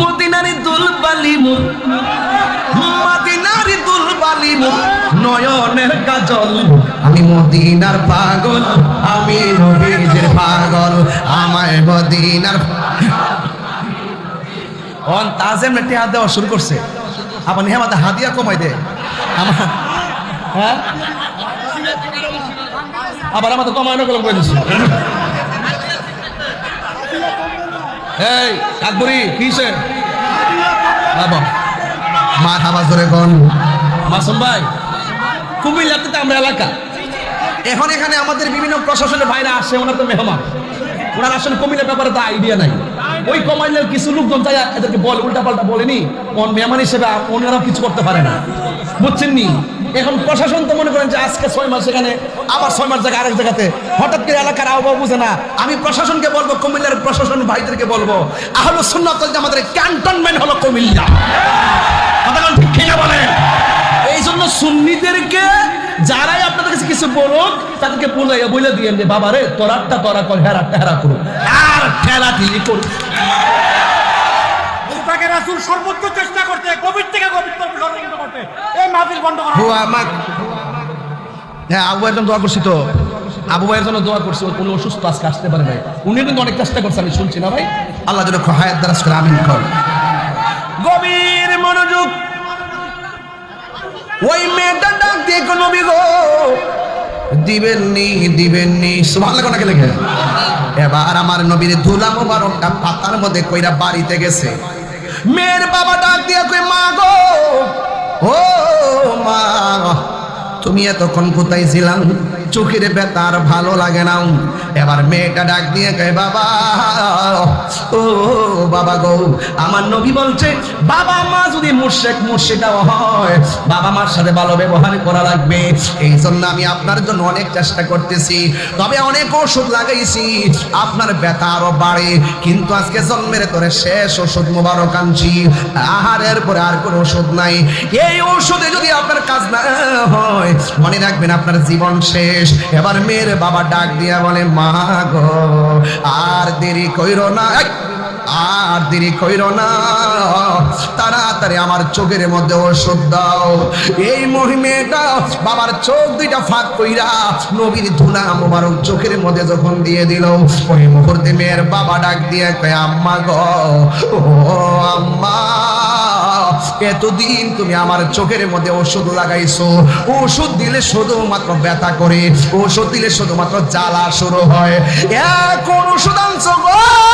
মদিনারি দুল বালিমু মদিনারি দুল বালিমু নয়নের কাজল আমি মদিনার পাগল, আমি নবীজির পাগল, আমায় মদিনার অন তাজেম নেটে হাত দেওয়া শুরু করছে। আবার নেহামাতে হাদিয়া কমাই দে। আমার হ্যাঁ? আবার আমাদের কমানো কলম করে দিচ্ছি এই কাকবুরি কিসে বাবা মা খাবার ধরে কোন। মাসুম ভাই কুমিল্লাতে তো আমরা এলাকা। এখন এখানে আমাদের বিভিন্ন প্রশাসনের বাইরে আসে ওনার তো মেহমান। ওনার আসলে কুমিল্লার ব্যাপারে তো আইডিয়া নাই। ওই কমাইলের কিছু লোকজন তাই এদেরকে বলে উল্টা পাল্টা বলেনি মেহমান হিসেবে ওনারাও কিছু করতে পারে না। বুঝছেন নি? এখন প্রশাসন তো মনে করেন যে আজকে ছয় মাস এখানে, আবার ছয় মাস জায়গায় আরেক জায়গাতে। হঠাৎ করে এলাকার আবহাওয়া বুঝে না। আমি প্রশাসনকে বলব, কুমিল্লার প্রশাসন ভাইদেরকে বলব আহলো সুন্নাত জামাতের ক্যান্টনমেন্ট হলো কুমিল্লা। এই জন্য সুন্নিদেরকে, যারাই আপনাদের কাছে কিছু বলুক, তাদেরকে বলে দিয়ে বাবা রে তোরারটা তোরা কর হেরাটা হেরা করু আর সর্বোচ্চ চেষ্টা করতে কোভিড থেকে হ্যাঁ আবু ভাইয়ের জন্য দোয়া করছি তো। আবু ভাইয়ের জন্য দোয়া করছি উনি অসুস্থ আজকে আসতে পারে ভাই উনি কিন্তু অনেক চেষ্টা করছে আমি শুনছি না ভাই। আল্লাহ যেন হায়াত দারাজ করে আমিন কর। গভীর মনোযোগ। ওই মেয়েটা ডাক দিয়ে কোন গো দিবেননি দিবেননি। সুবহানাল্লাহ কোনাকে লেখে? এবার আমার নবীর ধুলা মোবারকটা পাতার মধ্যে কইরা বাড়িতে গেছে। মেয়ের বাবা ডাক দিয়ে কই মা গো ও তুমি এতক্ষণ কোথায় ছিলাম? চোখের আর ভালো লাগে না। এবার মেয়েটা ডাক দিয়ে কয়, বাবা, ও, বাবা গো, আমার নবী বলছে, বাবা মা যদি মুর্শেক মুর্শিদাও হয়, বাবা মার সাথে ভালো ব্যবহার করা লাগবে। এই জন্য আমি আপনার জন্য অনেক চেষ্টা করতেছি। তবে অনেক ওষুধ লাগাইছি। আপনার ব্যথা আরও বাড়ে। কিন্তু আজকে জন্মের তোরে শেষ ওষুধ মোবারক আনছি। আহারের পরে আর কোনো ওষুধ নাই। এই ওষুধে যদি আপনার কাজ না হয় মনে রাখবেন আপনার জীবন শেষ। এবার মেয়ের বাবা ডাক দিয়া বলে, মা গো, আর দেরি কইরো না আর দেরি কইরো না। তাড়াতাড়ি আমার চোখের মধ্যে ওষুধ দাও। এই মহিমেটা বাবার চোখ দুইটা ফাঁক কইরা নবীর ধুনা মোবারক চোখের মধ্যে যখন দিয়ে দিল, ওই মুহূর্তে মেয়ের বাবা ডাক দিয়ে কয়, আম্মা গো, ও আম্মা এতদিন তুমি আমার চোখের মধ্যে ওষুধ লাগাইছো। ওষুধ দিলে শুধুমাত্র ব্যথা করে, ওষুধ দিলে শুধুমাত্র জ্বালা শুরু হয়। এক ওষুধ আনছো গো!